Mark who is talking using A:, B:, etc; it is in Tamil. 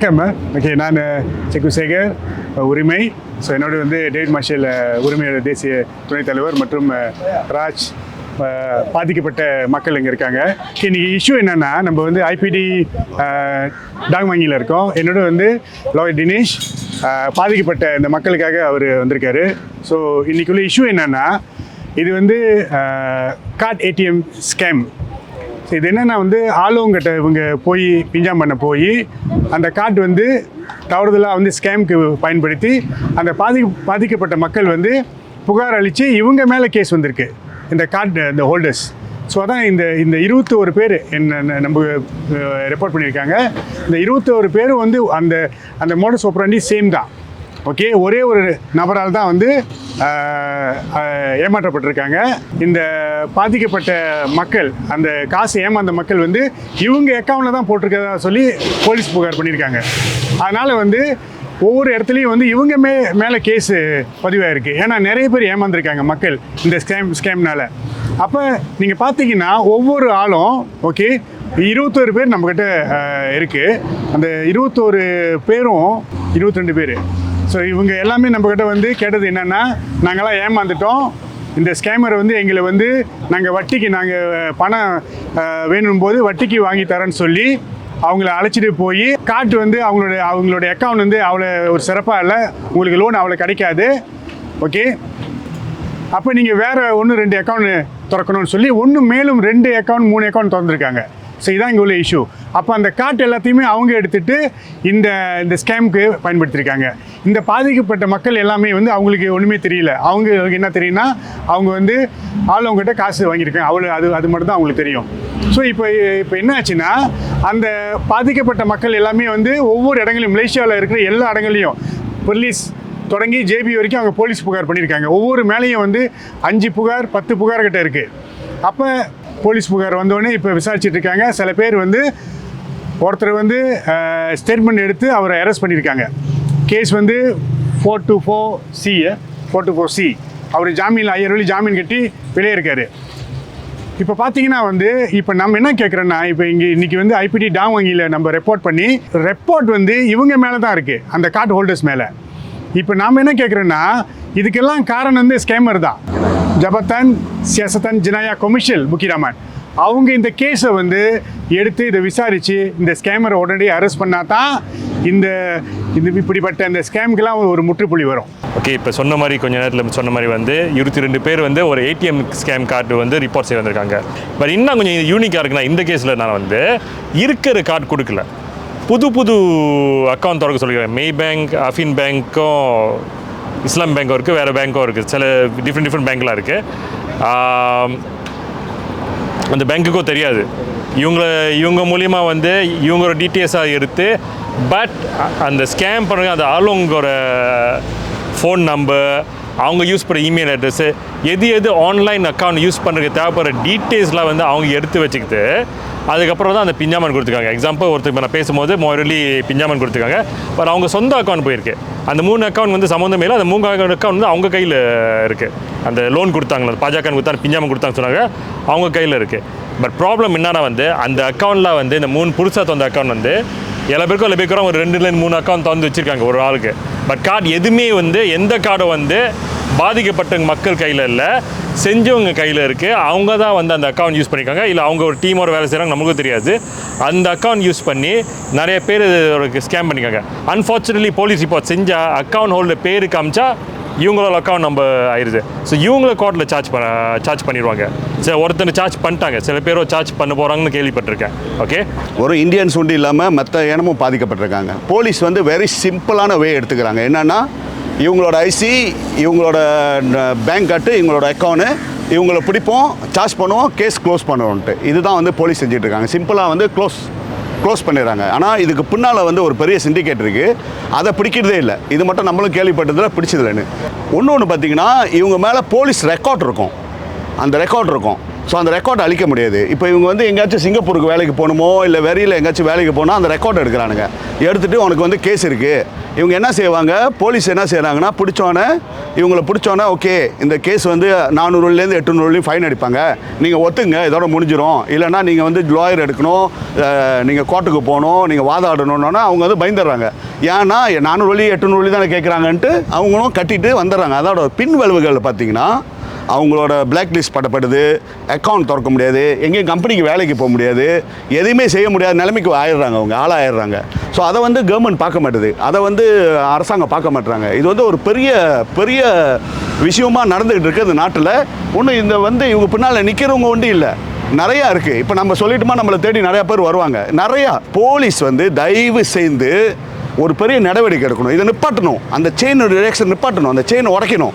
A: வணக்கம் ஓகே நான் செக்குசேகர் உரிமை. ஸோ என்னோட வந்து டேவிட் மார்ஷல் உரிமையோட தேசிய துணைத் தலைவர் மற்றும் ராஜ் பாதிக்கப்பட்ட மக்கள் இங்கே இருக்காங்க. இன்றைக்கி இன்னைக்கு இஷ்யூ என்னென்னா நம்ம வந்து ஐபிடி டாங்வாங்கியில் இருக்கோம். என்னோட வந்து லாயர் தினேஷ் பாதிக்கப்பட்ட இந்த மக்களுக்காக அவர் வந்திருக்காரு. ஸோ இன்றைக்குள்ள இஷ்யூ என்னென்னா இது வந்து கார்ட் ஏடிஎம் ஸ்கேம். இது என்னென்னா வந்து ஆளுவங்கிட்ட இவங்க போய் பிஞ்சாம் பண்ண போய் அந்த கார்டு வந்து தவறுதலாக வந்து ஸ்கேம்க்கு பயன்படுத்தி அந்த பாதி பாதிக்கப்பட்ட மக்கள் வந்து புகார் அளித்து இவங்க மேலே கேஸ் வந்திருக்கு இந்த கார்டு இந்த ஹோல்டர்ஸ் ஸோ அதான் இந்த இந்த இருபத்தோரு பேர் என்ன நம்ம ரெப்போர்ட் பண்ணியிருக்காங்க. இந்த இருபத்தோரு பேரும் வந்து அந்த அந்த மோடஸ் ஓப்பராண்டி சேம் தான். ஓகே ஒரே ஒரு நபரால் தான் வந்து ஏமாற்றப்பட்டிருக்காங்க. இந்த பாதிக்கப்பட்ட மக்கள் அந்த காசு ஏமாந்த மக்கள் வந்து இவங்க அக்கௌண்ட்டில் தான் போட்டிருக்கதா சொல்லி போலீஸ் புகார் பண்ணியிருக்காங்க. அதனால் வந்து ஒவ்வொரு இடத்துலையும் வந்து இவங்க மே மேலே கேஸு பதிவாயிருக்கு. ஏன்னா நிறைய பேர் ஏமாந்துருக்காங்க மக்கள் இந்த ஸ்கேம் ஸ்கேம்னால அப்போ நீங்கள் பார்த்தீங்கன்னா ஒவ்வொரு ஆளும் ஓகே இருபத்தோரு பேர் நம்மக்கிட்ட இருக்குது அந்த இருபத்தோரு பேரும் இருபத்தி ரெண்டு பேர். ஸோ இவங்க எல்லாமே நம்மக்கிட்ட வந்து கேட்டது என்னென்னா நாங்களாம் ஏமாந்துட்டோம். இந்த ஸ்கேமர் வந்து எங்களை வந்து நாங்கள் வட்டிக்கு நாங்கள் பணம் வேணும் போது வட்டிக்கு வாங்கி தரேன்னு சொல்லி அவங்கள அழைச்சிட்டு போய் காட்டு வந்து அவங்களோட அவங்களுடைய அக்கௌண்ட் வந்து அவ்வளோ ஒரு சிறப்பாக இல்லை. உங்களுக்கு லோன் அவ்வளோ கிடைக்காது. ஓகே அப்போ நீங்கள் வேறு ஒன்று ரெண்டு அக்கௌண்ட் திறக்கணும்னு சொல்லி ஒன்று மேலும் ரெண்டு அக்கௌண்ட் மூணு அக்கௌண்ட் திறந்துருக்காங்க. ஸோ இதான் இங்கே உள்ள இஷ்யூ அப்போ அந்த காட்டு எல்லாத்தையுமே அவங்க எடுத்துகிட்டு இந்த இந்த ஸ்கேமுக்கு பயன்படுத்தியிருக்காங்க இந்த பாதிக்கப்பட்ட மக்கள் எல்லாமே வந்து அவங்களுக்கு ஒன்றுமே தெரியல. அவங்களுக்கு என்ன தெரியும்னா அவங்க வந்து ஆளுவங்கிட்ட காசு வாங்கியிருக்காங்க. அவ்வளோ அது அது மட்டும் தான் அவங்களுக்கு தெரியும். ஸோ இப்போ இப்போ என்ன ஆச்சுன்னா அந்த பாதிக்கப்பட்ட மக்கள் எல்லாமே வந்து ஒவ்வொரு இடங்களையும் மலேசியாவில் இருக்கிற எல்லா இடங்களையும் போலீஸ் தொடங்கி ஜேபி வரைக்கும் அவங்க போலீஸ் புகார் பண்ணியிருக்காங்க. ஒவ்வொரு மேலேயும் வந்து அஞ்சு புகார் பத்து புகார் கிட்ட இருக்குது அப்போ போலீஸ் புகார் வந்தோடனே இப்போ விசாரிச்சுட்டு இருக்காங்க. சில பேர் வந்து ஒருத்தர் வந்து ஸ்டேட்மெண்ட் எடுத்து அவரை அரெஸ்ட் பண்ணியிருக்காங்க. கேஸ் வந்து four two four C four two four C அவர் ஜாமீன் ஐயர் வழி ஜாமீன் கட்டி வெளியே இருக்காரு. இப்போ பார்த்தீங்கன்னா வந்து இப்போ நம்ம என்ன கேட்குறோன்னா இப்போ இங்கே இன்றைக்கி வந்து ஐபிடி டாம் வங்கியில் நம்ம ரெப்போர்ட் பண்ணி ரெப்போர்ட் வந்து இவங்க மேலே தான் இருக்குது அந்த கார்டு ஹோல்டர்ஸ் மேலே. இப்போ நாம் என்ன கேட்குறோன்னா இதுக்கெல்லாம் காரணம் வந்து ஸ்கேமர் தான். ஜபத்தன் சியாசத்தன் ஜினாயா கொமிஷல் முக்கியராமன் அவங்க இந்த கேஸை வந்து எடுத்து இதை விசாரித்து இந்த ஸ்கேமரை உடனடியாக அரெஸ்ட் பண்ணால் தான் இந்த இந்த இப்படிப்பட்ட இந்த ஸ்கேமுக்கெல்லாம் ஒரு முற்றுப்புள்ளி வரும்.
B: ஓகே இப்போ சொன்ன மாதிரி கொஞ்ச நேரத்தில் சொன்ன மாதிரி வந்து இருபத்தி ரெண்டு பேர் வந்து ஒரு ஏடிஎம் ஸ்கேம் கார்டு வந்து ரிப்போர்ட் செய்ய வந்திருக்காங்க. பட் இன்னும் கொஞ்சம் யூனிக்காக இருக்குன்னா இந்த கேஸில் நான் வந்து இருக்கிற கார்டு கொடுக்கல. புது புது அக்கௌண்ட் திறக்க சொல்லிக்கிறேன். மெய் பேங்க் அஃபின் பேங்க்கும் இஸ்லாம் பேங்க்கும் இருக்குது வேறு பேங்க்கும் இருக்குது சில டிஃப்ரெண்ட் டிஃப்ரெண்ட் பேங்க்லாம் இருக்குது அந்த பேங்க்குக்கும் தெரியாது. இவங்கள இவங்க மூலிமா வந்து இவங்களோட டீட்டெயில்ஸாக எடுத்து பட் அந்த ஸ்கேம் பண்ணுற அந்த ஆளுங்களோட ஃபோன் நம்பர் அவங்க யூஸ் பண்ணுற இமெயில் அட்ரஸ்ஸு எது எது ஆன்லைன் அக்கௌண்ட் யூஸ் பண்ணுறதுக்கு தேவைப்படுற டீட்டெயில்ஸ்லாம் வந்து அவங்க எடுத்து வச்சுக்கிட்டு அதுக்கப்புறம் தான் அந்த பிஞ்சாமன் கொடுத்துருக்காங்க. எக்ஸாம்பிள் ஒருத்தர் இப்போ நான் பேசும்போது மொரலி பிஞ்சாமன் கொடுத்துருக்காங்க. பட் அவங்க சொந்த அக்கௌண்ட் போயிருக்கு. அந்த மூணு அக்கௌண்ட் வந்து சம்மந்தமே இல்லை. அந்த மூணு அக்கௌண்ட் வந்து அவங்க கையில் இருக்குது அந்த லோன் கொடுத்தாங்களா? பாஜக கொடுத்தாங்க பிஞ்சாமல் கொடுத்தாங்கன்னு சொன்னாங்க. அவங்க கையில் இருக்குது பட் ப்ராப்ளம் என்னன்னா வந்து அந்த அக்கௌண்ட்டில் வந்து இந்த மூணு புதுசாக தந்த அக்கௌண்ட் வந்து எல்லா பேருக்கும் எல்லா பேருக்கும் ஒரு ரெண்டுலேருந்து மூணு அக்கௌண்ட் திறந்து வச்சுருக்காங்க ஒரு ஆளுக்கு. பட் கார்டு எதுவுமே வந்து எந்த கார்டும் வந்து பாதிக்கப்பட்ட மக்கள் கையில் இல்லை. செஞ்சவங்க கையில் இருக்குது அவங்க தான் வந்து அந்த அக்கௌண்ட் யூஸ் பண்ணியிருக்காங்க இல்லை அவங்க ஒரு டீமோட வேலை செய்கிறாங்க நமக்கும் தெரியாது. அந்த அக்கௌண்ட் யூஸ் பண்ணி நிறைய பேர் ஸ்கேம் பண்ணிக்காங்க அன்ஃபார்ச்சுனேட்லி போலீஸ் ரிப்போர்ட் செஞ்சால் அக்கௌண்ட் ஹோல்டர் பேர் காமிச்சா இவங்களோட அக்கௌண்ட் நம்ம ஆயிடுது ஸோ இவங்கள கோர்ட்டில் சார்ஜ் பண்ண சார்ஜ் பண்ணிடுவாங்க சரி ஒருத்தனை சார்ஜ் பண்ணிட்டாங்க. சில பேரோ சார்ஜ் பண்ண போகிறாங்கன்னு கேள்விப்பட்டிருக்கேன். ஓகே
C: ஒரு இந்தியன்ஸ் உண்டு இல்லாமல் மற்ற இனமும் பாதிக்கப்பட்டிருக்காங்க. போலீஸ் வந்து வெரி சிம்பிளான வே எடுத்துக்கிறாங்க. என்னென்னா இவங்களோட ஐசி இவங்களோட பேங்க் கார்டு இவங்களோட அக்கௌண்ட்டு இவங்கள பிடிப்போம் சார்ஜ் பண்ணுவோம் கேஸ் க்ளோஸ் பண்ணுவோன்ட்டு இதுதான் வந்து போலீஸ் செஞ்சுட்டு இருக்காங்க சிம்பிளாக வந்து க்ளோஸ் க்ளோஸ் பண்ணிடுறாங்க. ஆனால் இதுக்கு பின்னால் வந்து ஒரு பெரிய சிண்டிகேட் இருக்குது அதை பிடிக்கிறதே இல்லை. இது மட்டும் நம்மளும் கேள்விப்பட்டதில் பிடிச்சதில்லைன்னு ஒன்று ஒன்று பார்த்தீங்கன்னா இவங்க மேலே போலீஸ் ரெக்கார்ட் இருக்கும். அந்த ரெக்கார்ட் இருக்கும். ஸோ அந்த ரெக்கார்ட் அழிக்க முடியாது. இப்போ இவங்க வந்து எங்கேயாச்சும் சிங்கப்பூருக்கு வேலைக்கு போகணுமோ இல்லை வெளியில் எங்கேயாச்சும் வேலைக்கு போனால் அந்த ரெக்கார்ட் எடுக்கிறானுங்க. எடுத்துகிட்டு உனக்கு வந்து கேஸ் இருக்குது இவங்க என்ன செய்வாங்க? போலீஸ் என்ன செய்கிறாங்கன்னா பிடிச்சோன்னே இவங்கள பிடிச்சோன்னே ஓகே இந்த கேஸ் வந்து நானூறுலேருந்து எட்டுநூறுலையும் ஃபைன் அடிப்பாங்க. நீங்கள் ஒத்துங்க இதோட முடிஞ்சிடும் இல்லைன்னா நீங்கள் வந்து லாயர் எடுக்கணும் நீங்கள் கோர்ட்டுக்கு போகணும் நீங்கள் வாதாடணுன்னா அவங்க வந்து பயந்துடுறாங்க. ஏன்னா நானூறு வழி எட்டுநூறு வழி தானே கேட்குறாங்கன்ட்டு அவங்களும் கட்டிட்டு வந்துடுறாங்க. அதோட பின் விளைவுகள் பார்த்தீங்கன்னா அவங்களோட பிளாக் லிஸ்ட் படப்படுது அக்கௌண்ட் திறக்க முடியாது எங்கேயும் கம்பெனிக்கு வேலைக்கு போக முடியாது எதையுமே செய்ய முடியாத நிலைமைக்கு ஆயிடுறாங்க அவங்க ஆளாயிடுறாங்க ஸோ அதை வந்து கவர்மெண்ட் பார்க்க மாட்டுது. அதை வந்து அரசாங்கம் பார்க்க மாட்டுறாங்க. இது வந்து ஒரு பெரிய பெரிய விஷயமா நடந்துகிட்டு இருக்குது இந்த நாட்டில். ஒன்றும் இந்த வந்து இவங்க பின்னால் நிற்கிறவங்க ஒன்றும் இல்லை. நிறையா இருக்குது இப்போ நம்ம சொல்லிட்டுமா நம்மளை தேடி நிறையா பேர் வருவாங்க. நிறையா போலீஸ் வந்து தயவு செய்து ஒரு பெரிய நடவடிக்கை எடுக்கணும். இதை நிப்பாட்டணும். அந்த செயின் ரியாக்ஷன் நிப்பாட்டணும். அந்த செயின் உடைக்கணும்.